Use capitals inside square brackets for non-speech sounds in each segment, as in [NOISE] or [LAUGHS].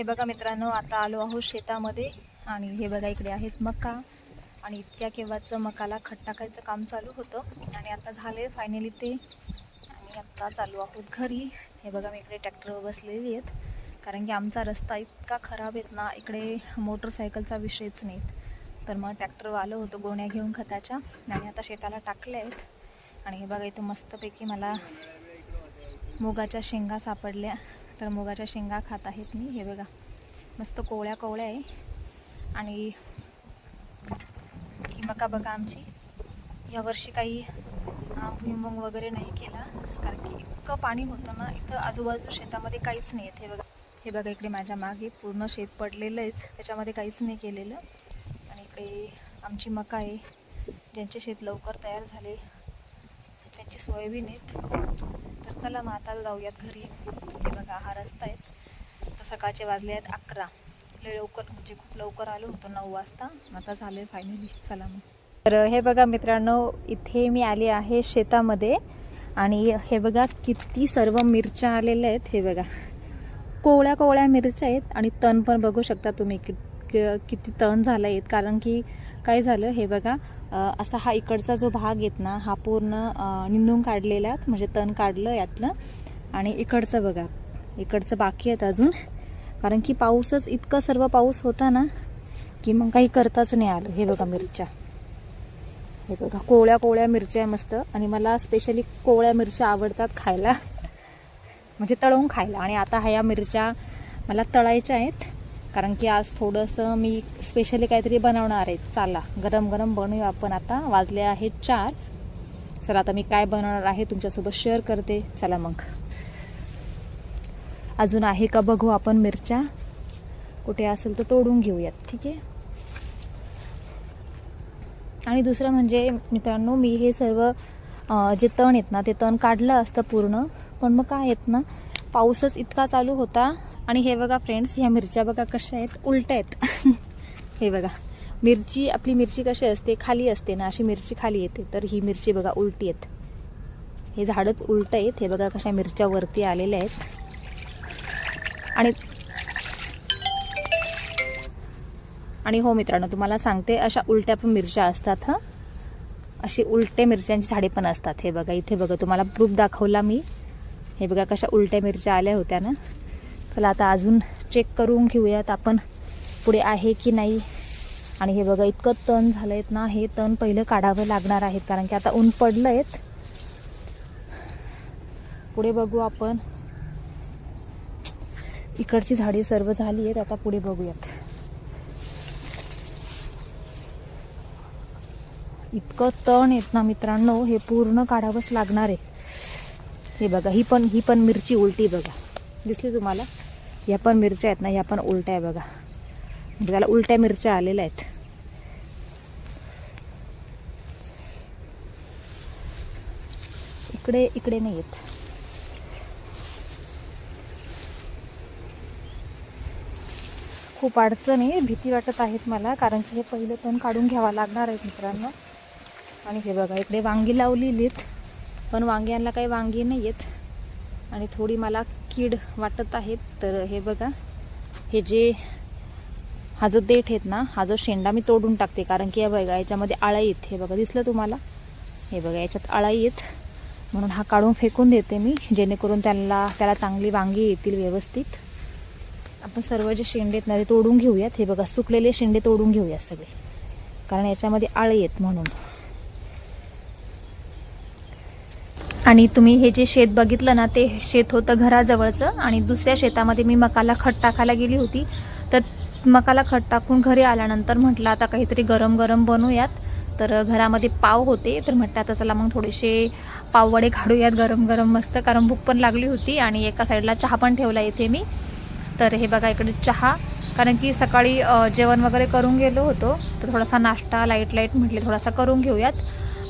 हे बघा मित्रांनो आता आलो आहोत शेतामध्ये आणि हे बघा इकडे आहेत मका. आणि इतक्या केव्हाचं मकाला खत टाकायचं काम चालू होतं आणि आता झाले फायनली ते. आणि आत्ता चालू आहोत घरी. हे बघा मी इकडे ट्रॅक्टरवर बसलेली आहेत. कारण की आमचा रस्ता इतका खराब आहेत ना इकडे मोटरसायकलचा विषयच नाही तर मग ट्रॅक्टरवर आलं होतं गोण्या घेऊन खताच्या आणि आता शेताला टाकल्या आहेत. आणि हे बघा इथं मस्तपैकी मला मुगाच्या शेंगा सापडल्या. तर मुगाच्या शेंगा खात आहेत मी. हे बघा मस्त कोवळ्या कोवळ्या आहे. आणि ही मका बघा आमची. यावर्षी काही भुईमुंग वगैरे नाही केला कारण की इतकं पाणी होतं ना इथं आजूबाजू शेतामध्ये काहीच नाही येत हे बघा हे बघा इकडे माझ्या मागे पूर्ण शेत पडलेलं आहेच त्याच्यामध्ये काहीच नाही केलेलं. आणि इकडे आमची मका आहे ज्यांचे शेत लवकर तयार झाले. त्यांची सोयाबीन आहेत. चला मग आता जाऊयात घरी. हे बघा हा रस्ता आहे. तर सकाळचे वाजले आहेत अकरा. लय लवकर म्हणजे खूप लवकर आलो होतो नऊ वाजता. आता झालं फायनली चला मग. तर हे बघा मित्रांनो इथे मी आले आहे शेतामध्ये. आणि हे बघा किती सर्व मिरच्या आलेल्या आहेत. हे बघा. कोवळ्या कोवळ्या मिरच्या आहेत. आणि तण पण बघू शकता तुम्ही कि किती तण झालं आहेत कारण की काय झालं हे बघा असा हा इकडचा जो भाग येत ना हा पूर्ण निंदून काढलेला आहे म्हणजे तण काढलं यातलं. आणि इकडचं बघा इकडचं बाकी आहेत अजून. कारण की पाऊसच इतकं सर्व पाऊस होता ना की मग काही करताच नाही आलं. हे बघा मिरच्या. हे बघा कोवळ्या कोवळ्या मिरच्या आहे मस्त. आणि मला स्पेशली कोवळ्या मिरच्या आवडतात खायला. म्हणजे तळवून खायला. आणि आता ह्या मिरच्या मला तळायच्या आहेत. कारण की आज थोडंसं मी स्पेशली काहीतरी बनवणार आहे. चाला गरम गरम बनवूया आपण आता. वाजले आहेत चार. चला आता मी काय बनवणार आहे तुमच्यासोबत शेअर करते. चला मग. अजून आहे का बघू आपण मिरच्या. कुठे असेल तर तोडून घेऊयात ठीक आहे? आणि दुसरं म्हणजे मित्रांनो मी हे सर्व जे तण आहेत ना ते तण काढलं असतं पूर्ण. पण मग काय आहेत ना पाऊसच इतका चालू होता. आणि हे बघा फ्रेंड्स ह्या मिरच्या बघा कशा आहेत? उलट्या आहेत. [LAUGHS] हे बघा. मिरची आपली मिरची कशी असते? खाली असते ना अशी मिरची खाली येते. तर ही मिरची बघा उलटी आहेत. हे झाडच उलट आहेत. हे बघा कशा मिरच्या वरती आलेल्या आहेत. आणि आणि हो मित्रांनो तुम्हाला सांगते अशा उलट्या पण मिरच्या असतात हं. अशी उलटे मिरच्यांची झाडे पण असतात. हे बघा इथे बघा तुम्हाला प्रूफ दाखवला मी. हे बघा कशा उलट्या मिरच्या आल्या होत्या ना. चला आता अजून चेक करून घेऊयात आपण पुढे आहे की नाही. आणि हे बघा इतकं तण झालं आहेत ना हे तण पहिलं काढावं लागणार आहेत कारण की आता ऊन पडलं आहेत पुढे बघू आपण. इकडची झाडी सर्व झाली आहेत आता पुढे बघूयात. इतकं तण आहेत ना मित्रांनो हे पूर्ण काढावंच लागणार आहे. हे बघा ही पण ही पण मिरची उलटी बघा. दिसली तुम्हाला? ह्या पण मिरच्या आहेत ना ह्या पण उलट्या आहे बघा. म्हणजे त्याला उलट्या मिरच्या आलेल्या आहेत. इकडे इकडे नाही आहेत खूप अडचणी आहे भीती वाटत आहेत मला कारण की हे पहिलं तण काढून घ्यावं लागणार आहेत मित्रांनो. आणि हे बघा इकडे वांगी लावलेलीत पण वांग्यांना काही वांगी नाही आहेत आणि थोडी मला कीड वाटत आहेत तर हे बघा. हे जे हा जो देठ आहेत ना हा जो शेंडा मी तोडून टाकते कारण की हे बघा याच्यामध्ये आळा येत हे बघा दिसलं तुम्हाला? हे बघा याच्यात आळा येत. म्हणून हा काढून फेकून देते मी जेणेकरून त्यांना त्याला चांगली वांगी येतील व्यवस्थित. आपण सर्व जे शेंडे आहेत ना ते तोडून घेऊयात. हे बघा सुकलेले शेंडे तोडून घेऊयात सगळे. कारण याच्यामध्ये आळे आहेत म्हणून. आणि तुम्ही हे जे शेत बघितलं ना ते शेत होतं घराजवळचं आणि दुसऱ्या शेतामध्ये मी मकाला खत टाकायला गेली होती. तर मकाला खत टाकून घरी आल्यानंतर म्हटलं आता काहीतरी गरम गरम बनवूयात तर घरामध्ये पाव होते तर म्हटलं आता चला मग थोडेसे पाववडे काढूयात गरम गरम मस्त. कारण भूक पण लागली होती आणि एका साईडला चहा पण ठेवला इथे मी. तर हे बघा इकडे चहा. कारण की सकाळी जेवण वगैरे करून गेलो होतो. तर थोडासा नाश्ता लाइट लाइट म्हटले थोडासा करून घेऊयात.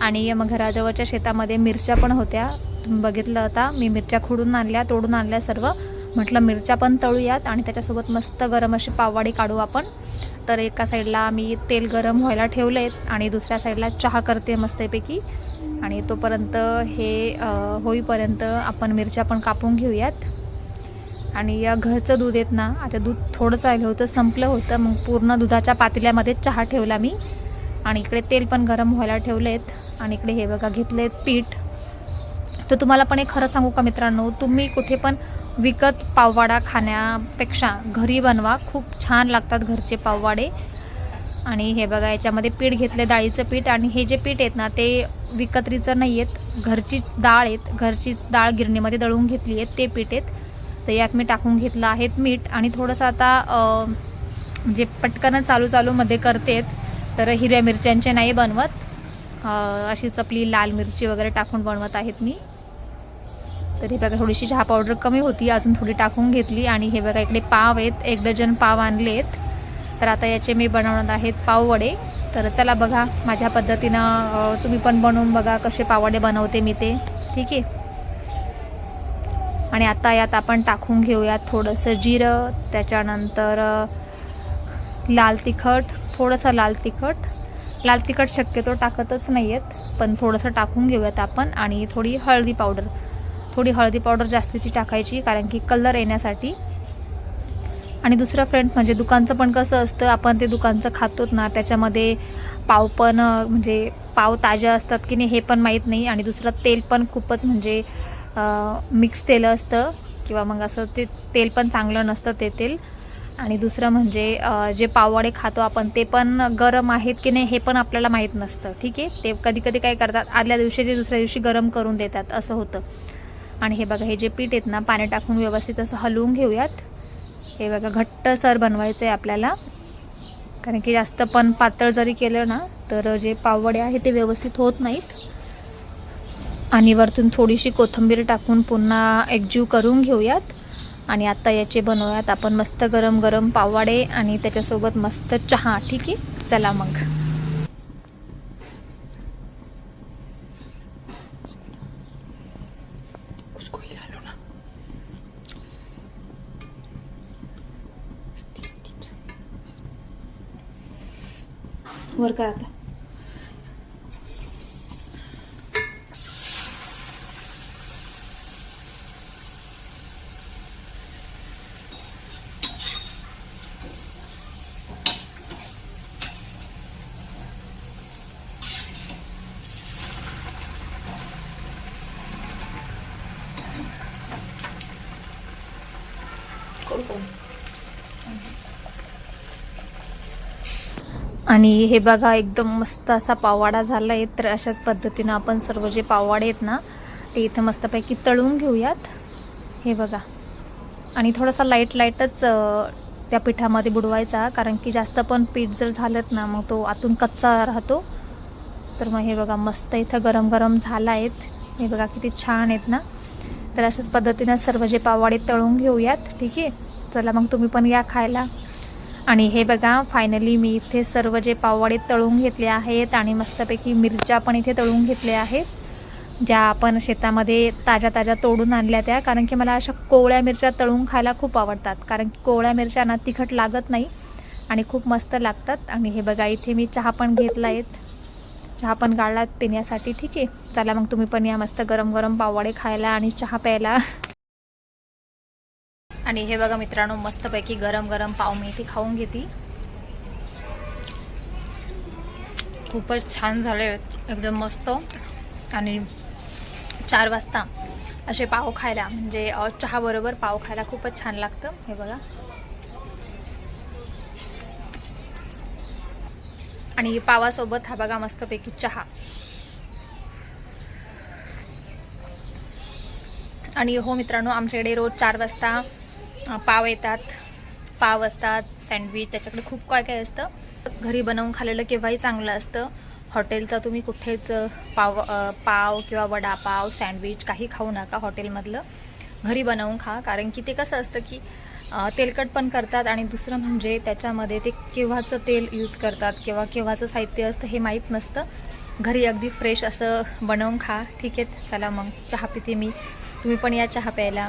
आणि मग घराजवळच्या शेतामध्ये मिरच्या पण होत्या. बघितलं होता मी मिरच्या खुडून आणल्या तोडून आणल्या सर्व. म्हटलं मिरच्या पण तळूयात आणि त्याच्यासोबत मस्त गरम अशी पाववाडी काढू आपण. तर एका साईडला मी तेल गरम व्हायला ठेवले आणि दुसऱ्या साईडला चहा करते मस्तपैकी. आणि तोपर्यंत हे होईपर्यंत आपण मिरच्या पण कापून घेऊयात. आणि या घरचं दूध येत ना आता दूध थोडंच राहिलं होतं संपलं होतं मग पूर्ण दुधाच्या पातेल्यामध्ये चहा ठेवला मी. आणि इकडे तेल पण गरम व्हायला ठेवलेत. आणि इकडे हे बघा घेतलेत पीठ. तर तुम्हाला पण एक खरं सांगू का मित्रांनो तुम्ही कुठे पण विकत पाववाडा खाण्यापेक्षा घरी बनवा. खूप छान लागतात घरचे पाववाडे. आणि हे बघा याच्यामध्ये पीठ घेतले डाळीचं पीठ. आणि हे जे पीठ आहेत ना ते विकत्रीचं नाही आहेत. घरचीच डाळ आहेत. घरचीच डाळ गिरणीमध्ये दळून घेतली आहेत ते पीठ आहेत. तर यात मी टाकून घेतलं आहेत मीठ. आणि थोडंसं आता जे म्हणजे पटकन चालू चालूमध्ये करतेत तर हिरव्या मिरच्यांचे नाही बनवत. अशीच आपली लाल मिरची वगैरे टाकून बनवत आहेत मी. तर हे बघा थोडीशी चहा पावडर कमी होती अजून थोडी टाकून घेतली. आणि हे बघा इकडे पाव आहेत एक डझन पाव आणले आहेत तर आता याचे मी बनवणार आहेत पाववडे तर चला बघा माझ्या पद्धतीनं तुम्ही पण बनवून बघा कसे पाववडे बनवते मी ते. ठीक आहे? आणि आता यात आपण टाकून घेऊयात थोडंसं जिरं त्याच्यानंतर लाल तिखट थोडंसं लाल तिखट. लाल तिखट शक्यतो टाकतच नाही आहेत पण थोडंसं टाकून घेऊयात आपण आणि थोडी हळदी पावडर. थोडी हळदी पावडर जास्तीची टाकायची कारण की कलर येण्यासाठी. आणि दुसरं फ्रेंड म्हणजे दुकानचं पण कसं असतं आपण ते दुकानचं खातोत ना त्याच्यामध्ये पाव पण म्हणजे पाव ताजे असतात की नाही हे पण माहीत नाही. आणि दुसरं तेल पण खूपच म्हणजे मिक्स तेल असतं. किंवा मग असं ते तेल पण चांगलं नसतं ते तेल. आणि दुसरं म्हणजे जे पाववाडे खातो आपण ते पण गरम आहेत की नाही हे पण आपल्याला माहीत नसतं. ठीक आहे? ते कधी कधी काय करतात आदल्या दिवशी ते दुसऱ्या दिवशी गरम करून देतात असं होतं. आणि हे बघा हे जे पीठ आहेत ना पाणी टाकून व्यवस्थित असं हलवून घेऊयात. हे बघा घट्ट सर बनवायचं आहे आपल्याला. कारण की जास्त पण पातळ जरी केलं ना तर जे पाववडे आहे ते व्यवस्थित होत नाहीत. आणि वरतून थोडीशी कोथिंबीर टाकून पुन्हा एकजीव करून घेऊयात. आणि आता याचे बनवूयात आपण मस्त गरम गरम पाववाडे आणि त्याच्यासोबत मस्त चहा ठीक आहे? चला मग. वर करा आता आणि हे बघा एकदम मस्त असा पावाडा झाला आहे तर अशाच पद्धतीनं आपण सर्व जे पावाडे आहेत ना ते इथं मस्तपैकी तळून घेऊयात. हे बघा. आणि थोडासा लाइट लाईटच त्या पिठामध्ये बुडवायचा कारण की जास्त पण पीठ जर झालं ना मग तो आतून कच्चा राहतो. तर मग हे बघा मस्त इथं गरम गरम झाला आहेत हे बघा किती छान आहेत ना. तर अशाच पद्धतीनं सर्व जे पावाडे तळून घेऊयात ठीक आहे? चला मग तुम्ही पण या खायला. आणि हे बघा फायनली मी इथे सर्व जे पाववाडे तळून घेतले आहेत आणि मस्तपैकी मिरच्या पण इथे तळून घेतल्या आहेत ज्या आपण शेतामध्ये ताज्या ताज्या तोडून आणल्या त्या. कारण की मला अशा कोवळ्या मिरच्या तळून खायला खूप आवडतात. कारण की कोवळ्या मिरच्या ना तिखट लागत नाही आणि खूप मस्त लागतात. आणि हे बघा इथे मी चहा पण घेतला आहेत चहा पण काढला पिण्यासाठी. ठीक आहे. चला मग तुम्ही पण या मस्त गरम गरम पाववाडे खायला आणि चहा प्यायला. आणि हे बघा मित्रांनो मस्तपैकी गरम गरम पाव मी इथे खाऊन घेते. खूपच छान झाले आहेत एकदम मस्त. आणि चार वाजता असे पाव खायला म्हणजे चहाबरोबर पाव खायला खूपच छान लागतं हे बघा. आणि पावासोबत हा बघा मस्तपैकी चहा. आणि हो मित्रांनो आमच्याकडे रोज चार वाजता पाव येतात. पाव असतात सँडविच त्याच्याकडे खूप काय काय असतं. घरी बनवून खाल्लेलं केव्हाही चांगलं असतं. हॉटेलचा तुम्ही कुठेच पाव पाव किंवा वडापाव सँडविच काही खाऊ नका हॉटेलमधलं. घरी बनवून खा कारण की ते कसं असतं की तेलकट पण करतात आणि दुसरं म्हणजे त्याच्यामध्ये ते केव्हाचं तेल यूज करतात किंवा केव्हाचं साहित्य असतं हे माहीत नसतं. घरी अगदी फ्रेश असं बनवून खा. ठीक आहे चला मग. चहा पिते मी. तुम्ही पण या चहा प्यायला.